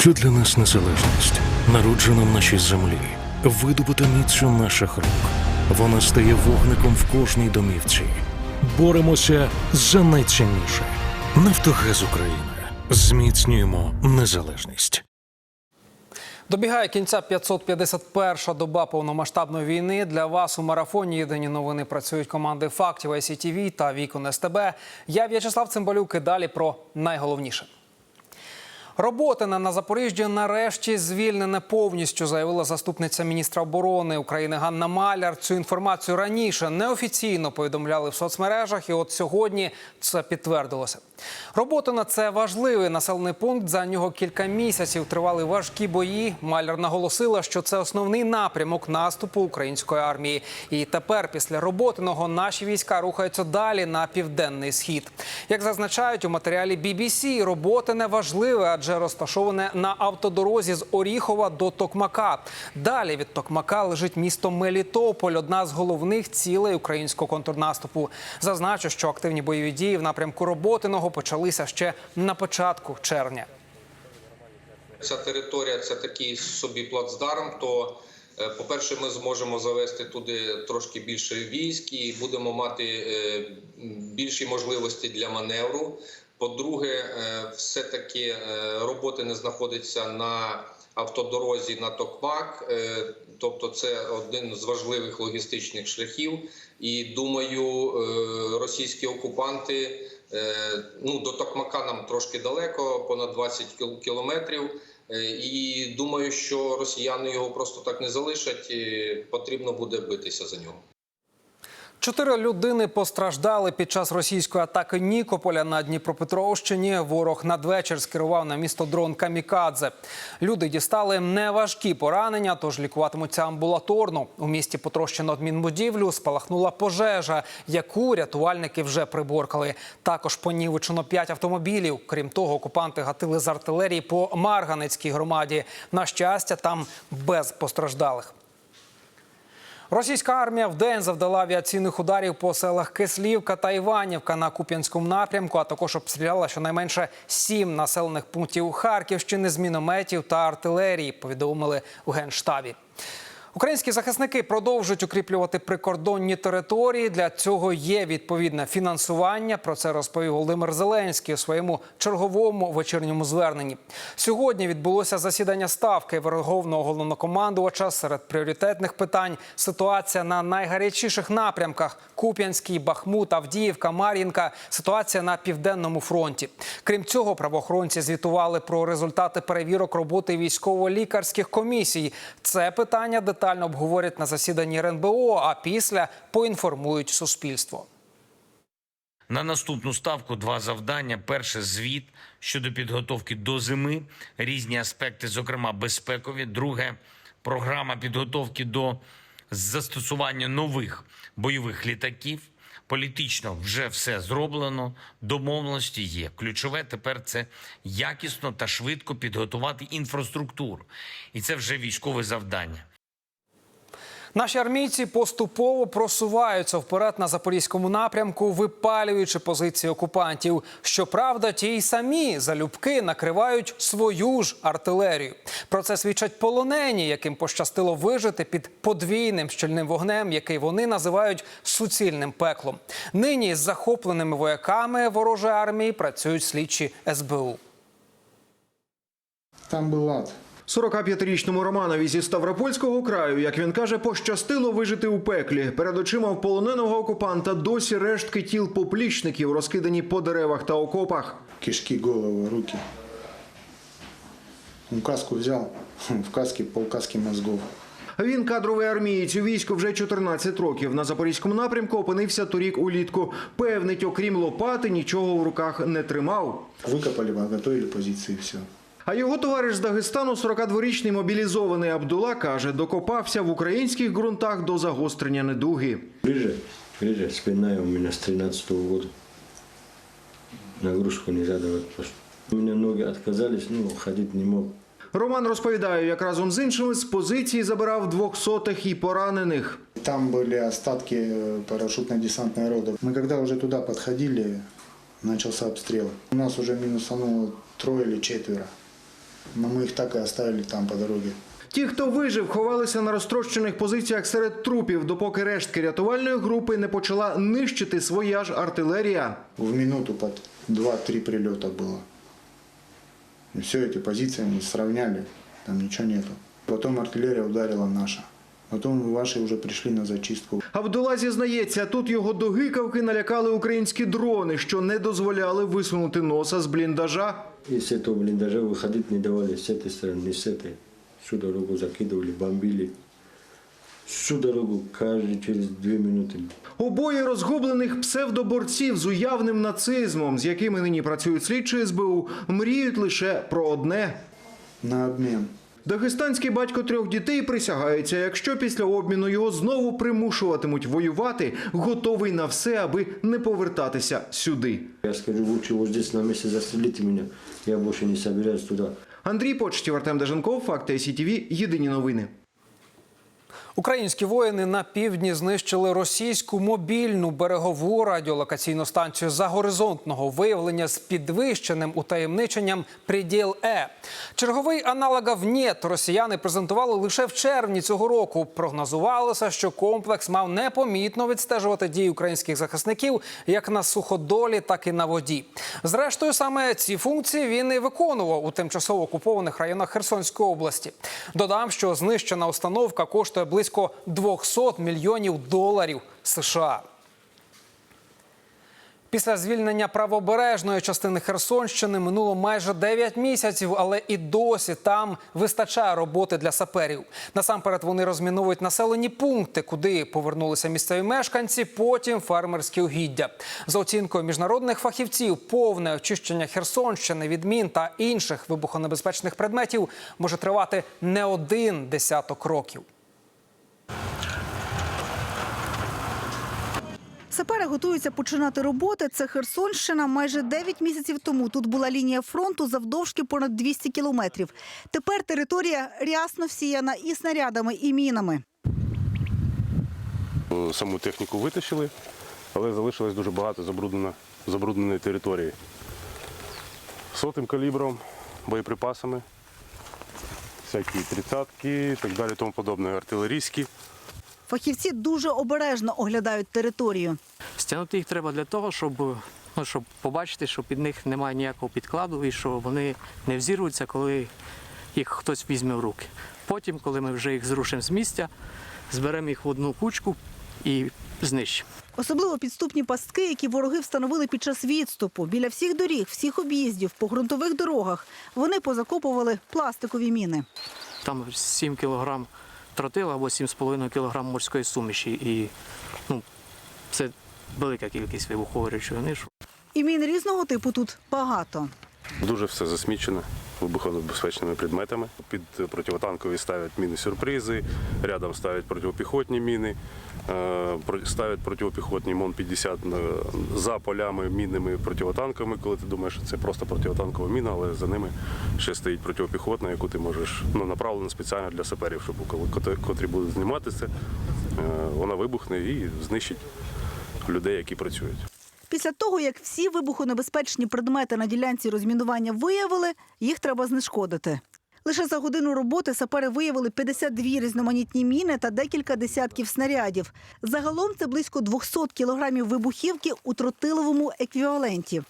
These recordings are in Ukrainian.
Що для нас незалежність? Народжена в нашій землі, видобута міцю наших рук. Вона стає вогником в кожній домівці. Боремося за найцінніше. Нафтогаз України. Зміцнюємо незалежність. Добігає кінця 551 доба повномасштабної війни. Для вас у марафоні єдині новини працюють команди фактів ICTV та Вікон СТБ. Я В'ячеслав Цимбалюк і далі про найголовніше. Роботине на Запоріжжі нарешті звільнене повністю, заявила заступниця міністра оборони України Ганна Маляр. Цю інформацію раніше неофіційно повідомляли в соцмережах, і от сьогодні це підтвердилося. Роботина – це важливий населений пункт. За нього кілька місяців тривали важкі бої. Маляр наголосила, що це основний напрямок наступу української армії. І тепер, після роботиного, наші війська рухаються далі на південний схід. Як зазначають у матеріалі BBC, роботине важливе, адже розташоване на автодорозі з Оріхова до Токмака. Далі від Токмака лежить місто Мелітополь, одна з головних цілей українського контрнаступу. Зазначу, що активні бойові дії в напрямку роботиного почалися ще на початку червня. Ця територія це такий собі плацдарм. То, е, по-перше, ми зможемо завести туди трошки більше військ і будемо мати е, більші можливості для маневру. По-друге, е, все-таки е, роботи не знаходиться на автодорозі на Токмак, е, тобто це один з важливих логістичних шляхів. І думаю, російські окупанти ну до Токмака нам трошки далеко, понад 20 кіл- кілометрів. І думаю, що росіяни його просто так не залишать. Потрібно буде битися за нього. Чотири людини постраждали під час російської атаки Нікополя на Дніпропетровщині. Ворог надвечір скерував на місто дрон Камікадзе. Люди дістали неважкі поранення, тож лікуватимуться амбулаторно. У місті потрощено адмінбудівлю, спалахнула пожежа, яку рятувальники вже приборкали. Також понівечено п'ять автомобілів. Крім того, окупанти гатили з артилерії по Марганецькій громаді. На щастя, там без постраждалих. Російська армія вдень завдала авіаційних ударів по селах Кислівка та Іванівка на Куп'янському напрямку, а також обстріляла щонайменше сім населених пунктів Харківщини з мінометів та артилерії. Повідомили у генштабі. Українські захисники продовжують укріплювати прикордонні території. Для цього є відповідне фінансування. Про це розповів Володимир Зеленський у своєму черговому вечірньому зверненні. Сьогодні відбулося засідання ставки Верховного головнокомандувача серед пріоритетних питань. Ситуація на найгарячіших напрямках: Куп'янський, Бахмут, Авдіївка, Мар'їнка. Ситуація на південному фронті. Крім цього, правоохоронці звітували про результати перевірок роботи військово-лікарських комісій. Це питання детально обговорять на засіданні РНБО, а після поінформують суспільство. На наступну ставку два завдання: перше звіт щодо підготовки до зими, різні аспекти, зокрема безпекові. Друге програма підготовки до застосування нових бойових літаків. Політично вже все зроблено, домовленості є. Ключове тепер це якісно та швидко підготувати інфраструктуру, і це вже військове завдання. Наші армійці поступово просуваються вперед на запорізькому напрямку, випалюючи позиції окупантів. Щоправда, ті й самі залюбки накривають свою ж артилерію. Про це свідчать полонені, яким пощастило вижити під подвійним щільним вогнем, який вони називають суцільним пеклом. Нині з захопленими вояками ворожої армії працюють слідчі СБУ. Там был ад. 45-річному Романові зі Ставропольського краю, як він каже, пощастило вижити у пеклі. Перед очима в полоненого окупанта досі рештки тіл поплічників, розкидані по деревах та окопах. Кишки, головы, руки. Он каску взял, в каске полкаски мозгов. Він кадровий армієць у війську вже 14 років. На запорізькому напрямку опинився торік улітку. Певнить, окрім лопати, нічого в руках не тримав. Выкопали, готовили позиции, все. А його товариш з Дагестану, 42-річний мобілізований Абдула, каже, докопався в українських ґрунтах до загострення недуги. Ближе, ближе, спина у меня с 13 года. Нагрузку нельзя давать просто. У меня ноги отказались, ну, ходить не мог. Роман розповідає, як разом з іншими з позиції забирав двохсотих і поранених. Там были остатки э, парашютно-десантной роды. Мы когда уже туда подходили, начался обстрел. У нас уже минусануло трое или четверо. Но мы их так и оставили там по дороге. Ті, хто вижив, ховалися на розтрощених позиціях серед трупів, допоки рештки рятувальної групи не почала нищити своя ж артилерія. В минуту под 2-3 прилета было. И все эти позиции мы сравняли, там ничего нету. Потом артиллерия ударила наша. Потом ваши уже пришли на зачистку. Абдула зізнається, тут його до гикавки налякали українські дрони, що не дозволяли висунути носа з бліндажа. И с этого блиндажа выходить не давали с этой стороны, ни с этой. Всю дорогу закидывали, бомбили. Всю дорогу каждый через две минуты. Обоє розгублених псевдоборців з уявним нацизмом, з якими нині працюють слідчі СБУ, мріють лише про одне. На обмен. Дагестанський батько трьох дітей присягається, якщо після обміну його знову примушуватимуть воювати, готовий на все, аби не повертатися сюди. Я скажу, лучше ось здесь на місці застрілити мене, Я більше не собираюсь туда. Андрій Почтів, Артем Деженков, Факти СІТВ, Єдині новини. Українські воїни на півдні знищили російську мобільну берегову радіолокаційну станцію загоризонтного виявлення з підвищеним утаємниченням «Приділ Е. Черговий аналогов «Нєт» росіяни презентували лише в червні цього року. Прогнозувалося, що комплекс мав непомітно відстежувати дії українських захисників як на суходолі, так і на воді. Зрештою, саме ці функції він і виконував у тимчасово окупованих районах Херсонської області. Додам, що знищена установка коштує близько 200 мільйонів доларів США. Після звільнення правобережної частини Херсонщини минуло майже 9 місяців, але і досі там вистачає роботи для саперів. Насамперед вони розміновують населені пункти, куди повернулися місцеві мешканці, потім фермерські угіддя. За оцінкою міжнародних фахівців, повне очищення Херсонщини від мін та інших вибухонебезпечних предметів може тривати не один десяток років. Сапери готуються починати роботи. Це Херсонщина. Майже 9 місяців тому тут була лінія фронту завдовжки понад 200 кілометрів. Тепер територія рясно всіяна і снарядами, і мінами. Саму техніку витащили, але залишилось дуже багато забруднено- забрудненої території. Сотим калібром, боєприпасами, всякі тридцятки і так далі, тому подобне, артилерійські. Фахівці дуже обережно оглядають територію. Стягнути їх треба для того, щоб, ну, щоб побачити, що під них немає ніякого підкладу і що вони не взірвуться, коли їх хтось візьме в руки. Потім, коли ми вже їх зрушимо з місця, зберемо їх в одну кучку і знищимо. Особливо підступні пастки, які вороги встановили під час відступу. Біля всіх доріг, всіх об'їздів, по ґрунтових дорогах. Вони позакопували пластикові міни. Там 7 кілограм тротила або 7,5 кілограм морської суміші. І ну, це велика кількість вибухової речовини. імін різного типу тут багато. Дуже все засмічене вибухонебезпечними предметами. Під противотанкові ставлять міни-сюрпризи, рядом ставлять протипіхотні міни, е, ставлять протипіхотні МОН-50 е, за полями, мінними противотанковими, коли ти думаєш, що це просто противотанкова міна, але за ними ще стоїть протипіхотна, яку ти можеш ну, направлена спеціально для саперів, щоб коли котрі- будуть знімати це, е, вона вибухне і знищить людей, які працюють. Після того, як всі вибухонебезпечні предмети на ділянці розмінування виявили, їх треба знешкодити. Лише за годину роботи сапери виявили 52 різноманітні міни та декілька десятків снарядів. Загалом це близько 200 кілограмів вибухівки у тротиловому еквіваленті.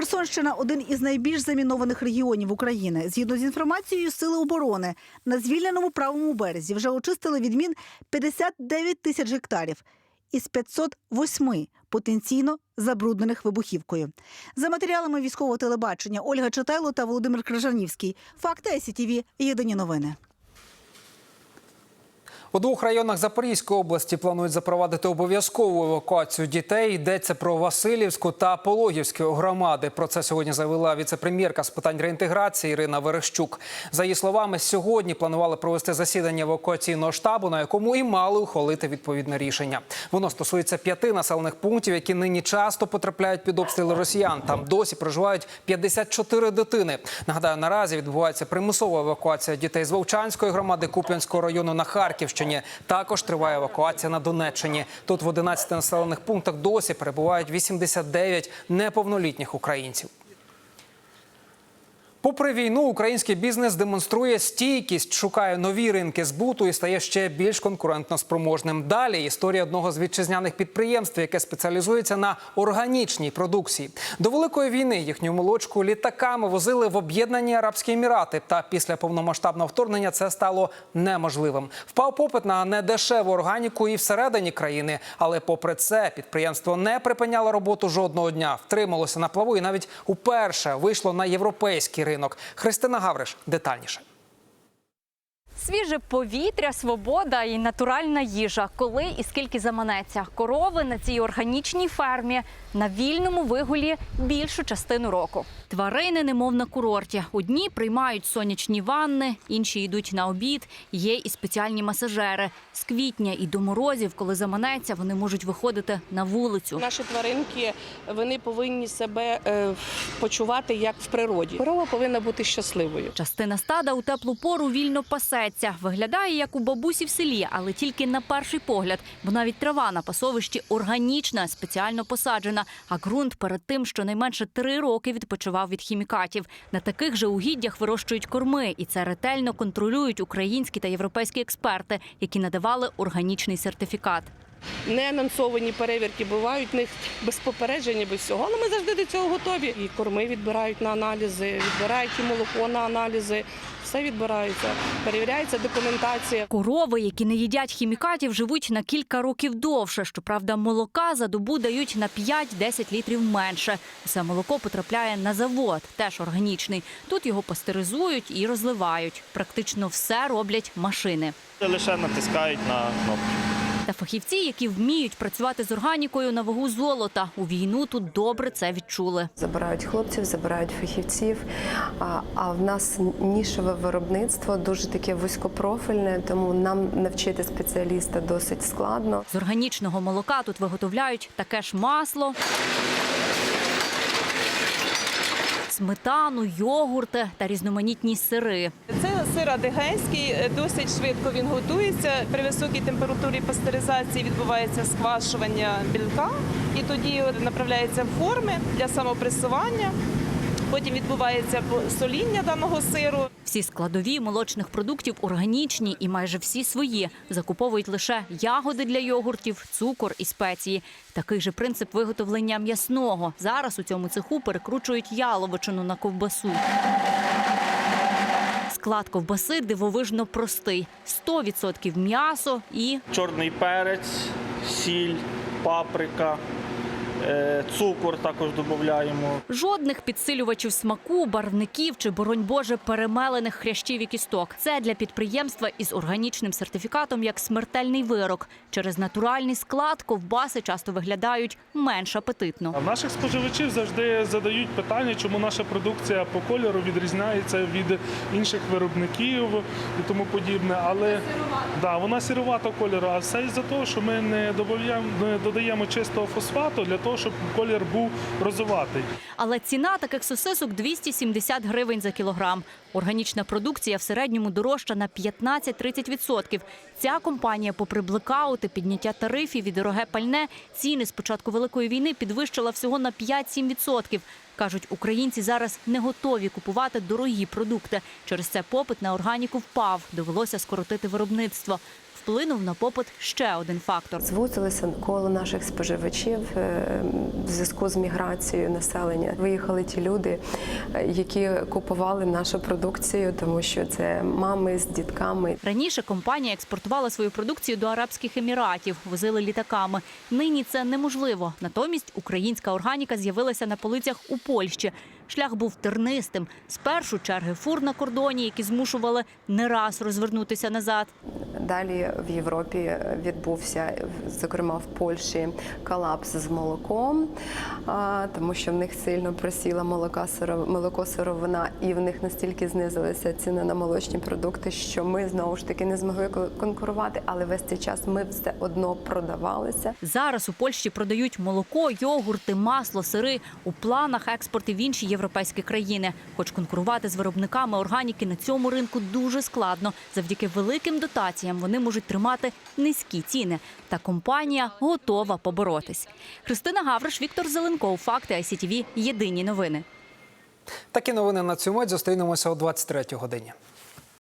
Херсонщина один із найбільш замінованих регіонів України. Згідно з інформацією Сили оборони, на звільненому правому березі вже очистили від мін 59 тисяч гектарів із 508 потенційно забруднених вибухівкою. За матеріалами військового телебачення Ольга Читайло та Володимир Крижанівський. Факти СІТВ. Єдині новини. У двох районах Запорізької області планують запровадити обов'язкову евакуацію дітей. Йдеться про Васильівську та Пологівську громади. Про це сьогодні заявила віце-прем'єрка з питань реінтеграції Ірина Верещук. За її словами, сьогодні планували провести засідання евакуаційного штабу, на якому і мали ухвалити відповідне рішення. Воно стосується п'яти населених пунктів, які нині часто потрапляють під обстріли росіян. Там досі проживають 54 дитини. Нагадаю, наразі відбувається примусова евакуація дітей з Вовчанської громади Куп'янського району на Харківщині. Також триває евакуація на Донеччині. Тут в 11 населених пунктах досі перебувають 89 неповнолітніх українців. Попри війну, український бізнес демонструє стійкість, шукає нові ринки збуту і стає ще більш конкурентно спроможним. Далі історія одного з вітчизняних підприємств, яке спеціалізується на органічній продукції. До великої війни їхню молочку літаками возили в Об'єднані Арабські Емірати. Та після повномасштабного вторгнення це стало неможливим. Впав попит на недешеву органіку і всередині країни. Але попри це підприємство не припиняло роботу жодного дня, втрималося на плаву і навіть уперше вийшло на європейський ринок. Христина Гавриш детальніше. Свіже повітря, свобода і натуральна їжа. Коли і скільки заманеться. Корови на цій органічній фермі на вільному вигулі більшу частину року. Тварини, немов на курорті. Одні приймають сонячні ванни, інші йдуть на обід. Є і спеціальні масажери. З квітня і до морозів, коли заманеться, вони можуть виходити на вулицю. Наші тваринки вони повинні себе е, почувати як в природі. Корова повинна бути щасливою. Частина стада у теплу пору вільно пасеться. Виглядає як у бабусі в селі, але тільки на перший погляд, бо навіть трава на пасовищі органічна, спеціально посаджена. А ґрунт перед тим щонайменше три роки відпочивав від хімікатів. На таких же угіддях вирощують корми, і це ретельно контролюють українські та європейські експерти, які надавали органічний сертифікат. Неанонсовані перевірки бувають них без попередження, без всього. Але ми завжди до цього готові. І корми відбирають на аналізи, відбирають і молоко на аналізи. Все відбирається, перевіряється документація. Корови, які не їдять хімікатів, живуть на кілька років довше. Щоправда, молока за добу дають на 5-10 літрів менше. Усе молоко потрапляє на завод, теж органічний. Тут його пастеризують і розливають. Практично все роблять машини. Лише натискають на кнопку. Та фахівці, які вміють працювати з органікою на вагу золота, у війну тут добре це відчули. Забирають хлопців, забирають фахівців. А, а в нас нішеве виробництво дуже таке вузькопрофільне, тому нам навчити спеціаліста досить складно. З органічного молока тут виготовляють таке ж масло. Сметану, йогурти та різноманітні сири. Це сир адигейський, досить швидко він готується. При високій температурі пастеризації відбувається сквашування білка, і тоді направляється в форми для самопресування. Потім відбувається соління даного сиру. Всі складові молочних продуктів органічні і майже всі свої. Закуповують лише ягоди для йогуртів, цукор і спеції. Такий же принцип виготовлення м'ясного. Зараз у цьому цеху перекручують яловичину на ковбасу. Склад ковбаси дивовижно простий: 100% м'ясо і Чорний перець, сіль, паприка, цукор також додаємо. Жодних підсилювачів смаку, барвників чи, боронь Боже, перемелених хрящів і кісток. Це для підприємства із органічним сертифікатом як смертельний вирок. Через натуральний склад ковбаси часто виглядають менш апетитно. А наших споживачів завжди задають питання, чому наша продукція по кольору відрізняється від інших виробників і тому подібне. Але да, вона сіруватого кольору, а все із-за того, що ми не не додаємо чистого фосфату для того, щоб колір був розуватий. Але ціна таких сосисок 270 гривень за кілограм. Органічна продукція в середньому дорожча на 15-30%. Ця компанія, попри блекаути, підняття тарифів і дороге пальне, ціни з початку великої війни підвищила всього на 5-7%. Кажуть, українці зараз не готові купувати дорогі продукти. Через це попит на органіку впав. Довелося скоротити виробництво. Вплинув на попит ще один фактор. Звузилося коло наших споживачів е, в зв'язку з міграцією населення. Виїхали ті люди, які купували нашу продукцію, тому що це мами з дітками. Раніше компанія експортувала свою продукцію до Арабських Еміратів, возили літаками. Нині це неможливо. Натомість українська органіка з'явилася на полицях у Польщі. Шлях був тернистим. Спершу черги фур на кордоні, які змушували не раз розвернутися назад. Далі в Європі відбувся, зокрема в Польщі, колапс з молоком, тому що в них сильно просіла молока молоко сировина, і в них настільки знизилися ціни на молочні продукти, що ми знову ж таки не змогли ко- конкурувати, але весь цей час ми все одно продавалися. Зараз у Польщі продають молоко, йогурти, масло, сири. У планах експорт і в інші європейські країни. Хоч конкурувати з виробниками органіки на цьому ринку дуже складно. Завдяки великим дотаціям вони можуть тримати низькі ціни. Та компанія готова поборотись. Христина Гавриш, Віктор Зеленков. Факти ICTV. Єдині новини. Такі новини на цю мить зустрінемося о 23 годині.